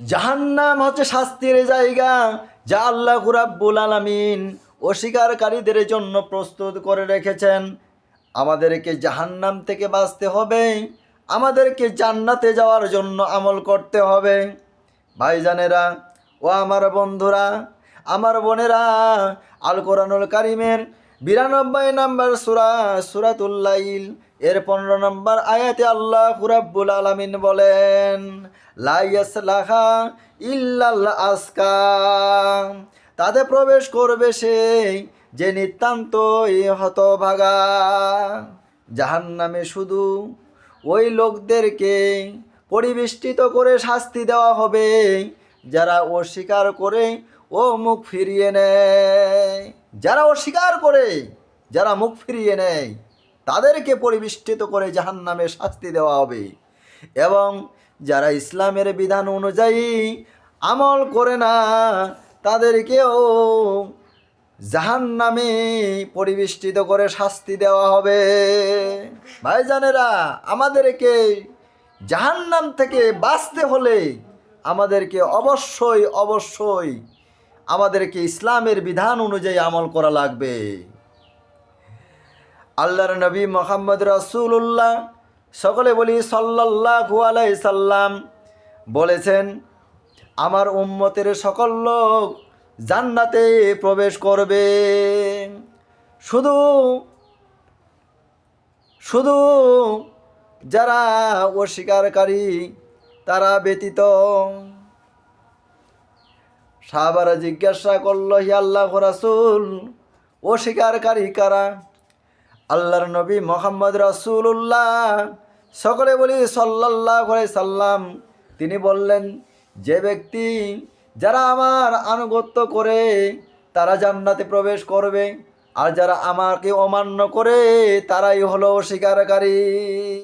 জাহান্নাম হচ্ছে শাস্তির জায়গা, যা আল্লাহ রাব্বুল আলামিন অস্বীকারীদের জন্য প্রস্তুত করে রেখেছেন। আমাদেরকে জাহান্নাম থেকে বাঁচতে হবে, আমাদেরকে জান্নাতে যাওয়ার জন্য আমল করতে হবে। ভাইজানেরা, ও আমার বন্ধুরা, আমার বোনেরা, আল কোরআনুল কারিমের বিরানব্বই নম্বর সুরা সুরাতুল্লাইল এর পনেরো নম্বর আয়াতে আল্লাহ রাব্বুল আলামিন বলেন তাতে প্রবেশ করবে সেই যে নিতান্তই হতভাগা। জাহান নামে শুধু ওই লোকদেরকে পরিবেষ্টিত করে শাস্তি দেওয়া হবে, যারা অস্বীকার করে ও মুখ ফিরিয়ে নেয়। যারা অস্বীকার করে, যারা মুখ ফিরিয়ে নেয়। তাদেরকে পরিবেষ্টিত করে জাহান্নামে শাস্তি দেওয়া হবে। এবং যারা ইসলামের বিধান অনুযায়ী আমল করে না, তাদেরকেও জাহান নামে পরিবেষ্টিত করে শাস্তি দেওয়া হবে। ভাই ভাইজানেরা, আমাদেরকে জাহান্নাম থেকে বাঁচতে হলে আমাদেরকে অবশ্যই অবশ্যই আমাদেরকে ইসলামের বিধান অনুযায়ী আমল করা লাগবে। আল্লাহর নবী মোহাম্মদ রসুল্লাহ সকলে বলি সাল্লাল্লাহু আলাইহি সাল্লাম বলেছেন, আমার উম্মতের সকল লোক জান্নাতে প্রবেশ করবে। শুধু শুধু যারা অস্বীকারী তারা ব্যতীত সাহাবারা জিজ্ঞাসা করল, হি আল্লাহ রাসুল, অস্বীকারী কারা? আল্লাহর নবী মোহাম্মদ রসুল্লাহ সকলে বলি সাল্লাহ সাল্লাম। তিনি বললেন, যে ব্যক্তি যারা আমার আনুগত্য করে, তারা জান্নাতে প্রবেশ করবে। আর যারা আমাকে অমান্য করে, তারাই হলো অস্বীকারী।